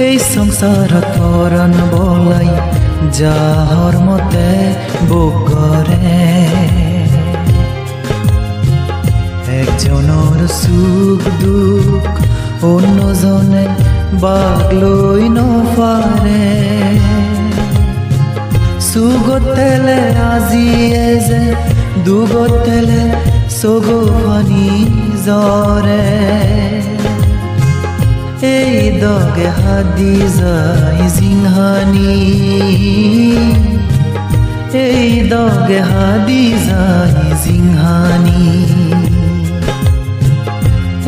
এই সংসাৰত পৰাণ বলাই যাহৰ মতে বগৰে একজনৰ সুখ, দুখ অন্যজনে বাক লৈ নপাৰে সুগতেলে আজিয়ে যে দুগতেলে চগু ফানি জৰে দগে হাদি যায় জিংহানি এই দগে হাদি যায় জিংহানি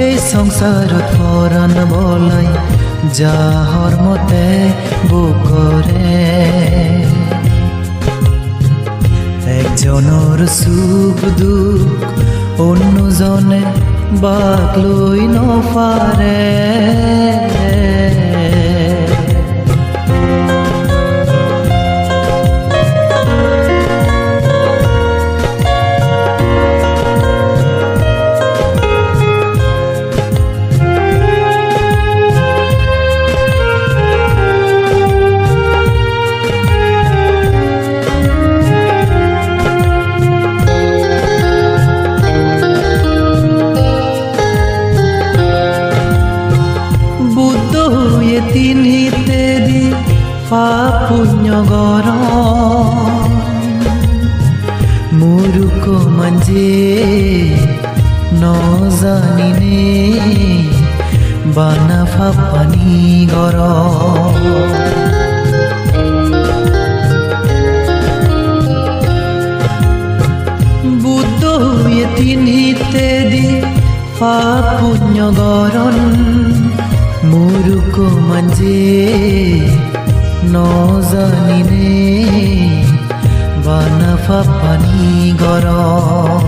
এই সংসাৰত পৰাণ বলাই যাহৰ মতে বুকৰে একজনৰ সুখ দুখ অন্যজনে বাক লৈ নপাৰে পাপ পুণ্য গর মুরুক মঞ্জে নজানিনে বানা ফাপানি গর বুদ্ধ হয়ে তিনিতে দি পাপ পুণ্য গরণ মুরুক মঞ্জে নজানিনে বানাফা পানি গরণ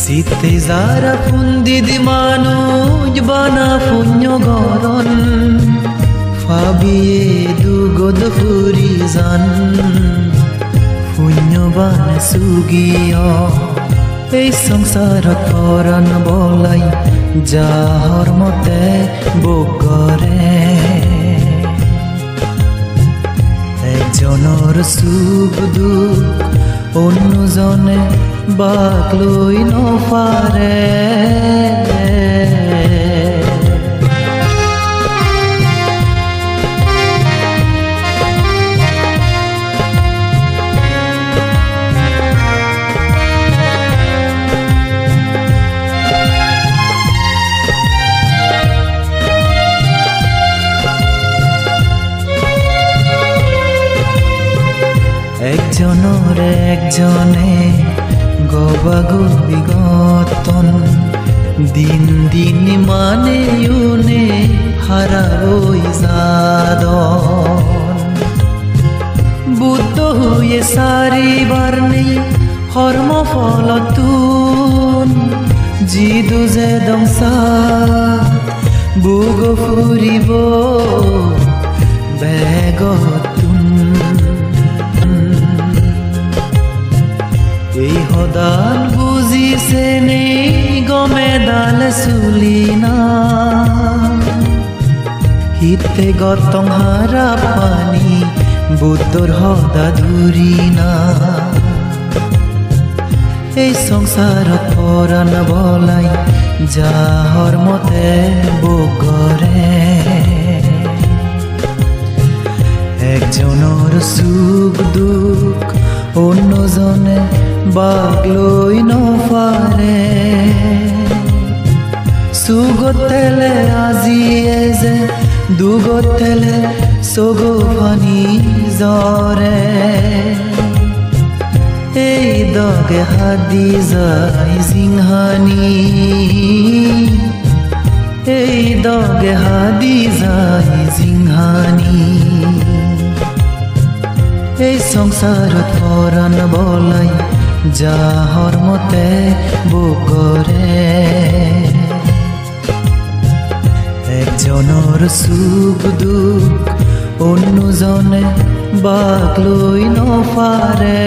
শীতে যারা ফুন্দিদি মানুষ বানা পুণ্য গরণ ফাবিয়ে দুগদ ফুরি জান পুণ্যবান সুগিয় এই সংসাৰত পৰাণ বলাই যাহৰ মতে বগৰে একজনৰ সুখ দুখ অন্যজনে বাক লৈ নপাৰে একজনৰ একজনে গবাগবি গতন দিন দিন মানে ইউনে হারাবই যাদন বুদ্ধ হয়ে চাৰিবাৰ নেই কৰ্ম ফলতুন। যিদু যে দংচা বুগ ফুৰিব চুলি না হিতে গতং হারা পানী, বুদ্ধর সদা ধুরি না এই সংসাৰত পৰাণ বলাই যাহৰ মতে বগৰে একজনৰ সুখ দুখ, অন্যজনে বাক লৈ নপাৰে সুগতেলে আজিয়ে যে দুগতেলে চগু ফানি জৰে এই দগে হাদি যায় জিংহানি। এই দগে হাদি যায় জিংহানি। এই সংসাৰত পৰাণ বলাই যাহৰ মতে বুকৰে একজনৰ সুখ দুখ অন্যজনে বাক লৈ নপাৰে